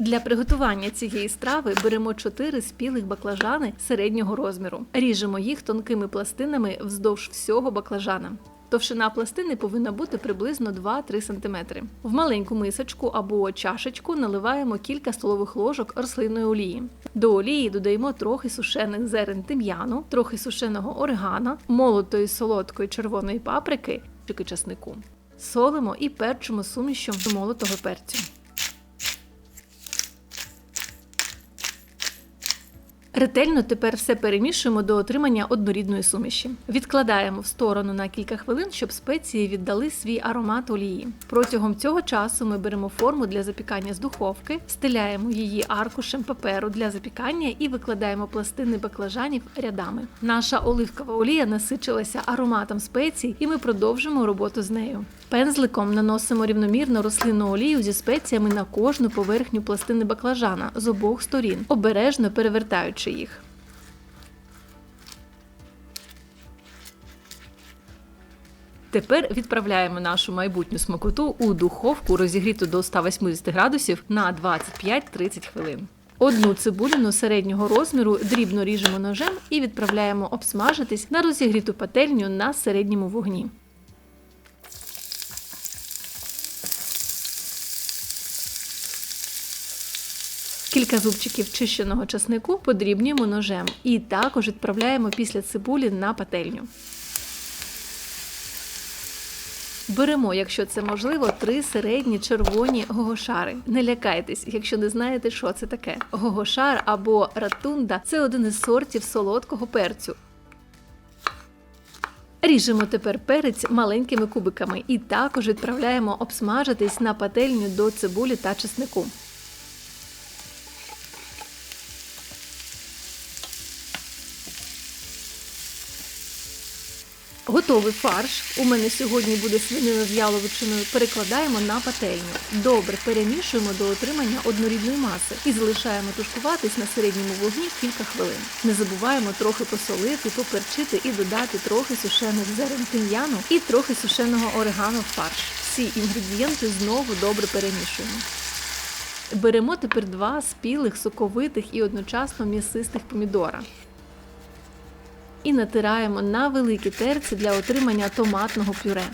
Для приготування цієї страви беремо 4 спілих баклажани середнього розміру. Ріжемо їх тонкими пластинами вздовж всього баклажана. Товщина пластини повинна бути приблизно 2-3 см. В маленьку мисочку або чашечку наливаємо кілька столових ложок рослинної олії. До олії додаємо трохи сушених зерен тим'яну, трохи сушеного орегано, молотої солодкої червоної паприки чи часнику. Солимо і перчимо сумішю молотого перцю. Ретельно тепер все перемішуємо до отримання однорідної суміші. Відкладаємо в сторону на кілька хвилин, щоб спеції віддали свій аромат олії. Протягом цього часу ми беремо форму для запікання з духовки, стиляємо її аркушем паперу для запікання і викладаємо пластини баклажанів рядами. Наша оливкова олія насичилася ароматом спецій, і ми продовжимо роботу з нею. Пензликом наносимо рівномірно рослинну олію зі спеціями на кожну поверхню пластини баклажана з обох сторін, обережно перевертаючи їх. Тепер відправляємо нашу майбутню смакоту у духовку, розігріту до 180 градусів на 25-30 хвилин. Одну цибулину середнього розміру дрібно ріжемо ножем і відправляємо обсмажитись на розігріту пательню на середньому вогні. Кілька зубчиків чищеного часнику подрібнюємо ножем і також відправляємо після цибулі на пательню. Беремо, якщо це можливо, три середні червоні гогошари. Не лякайтесь, якщо не знаєте, що це таке. Гогошар або ратунда це один із сортів солодкого перцю. Ріжемо тепер перець маленькими кубиками і також відправляємо обсмажитись на пательню до цибулі та чеснику. Готовий фарш. У мене сьогодні буде свинина з яловичиною. Перекладаємо на пательню. Добре перемішуємо до отримання однорідної маси і залишаємо тушкуватись на середньому вогні кілька хвилин. Не забуваємо трохи посолити, поперчити і додати трохи сушених зерен тим'яну і трохи сушеного орегано в фарш. Всі інгредієнти знову добре перемішуємо. Беремо тепер два спілих, соковитих і одночасно м'ясистих помідора і натираємо на великі терці для отримання томатного пюре.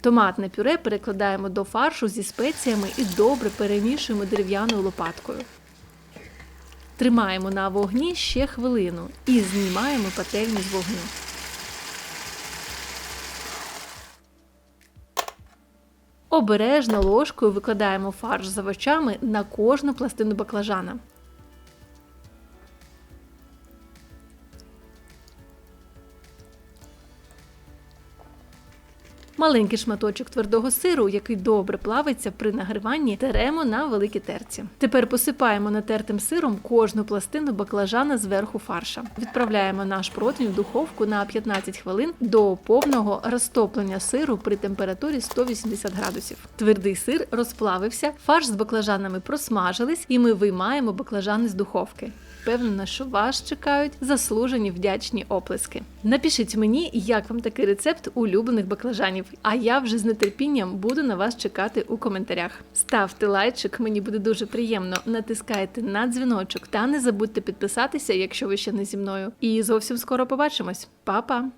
Томатне пюре перекладаємо до фаршу зі спеціями і добре перемішуємо дерев'яною лопаткою. Тримаємо на вогні ще хвилину і знімаємо пательню з вогню. Обережно ложкою викладаємо фарш з овочами на кожну пластину баклажана. Маленький шматочок твердого сиру, який добре плавиться при нагріванні, теремо на великі терці. Тепер посипаємо натертим сиром кожну пластину баклажана зверху фарша. Відправляємо наш противень в духовку на 15 хвилин до повного розтоплення сиру при температурі 180 градусів. Твердий сир розплавився, фарш з баклажанами просмажились, і ми виймаємо баклажани з духовки. Впевнена, що вас чекають заслужені вдячні оплески. Напишіть мені, як вам такий рецепт улюблених баклажанів, а я вже з нетерпінням буду на вас чекати у коментарях. Ставте лайчик, мені буде дуже приємно. Натискайте на дзвіночок та не забудьте підписатися, якщо ви ще не зі мною. І зовсім скоро побачимось. Па-па!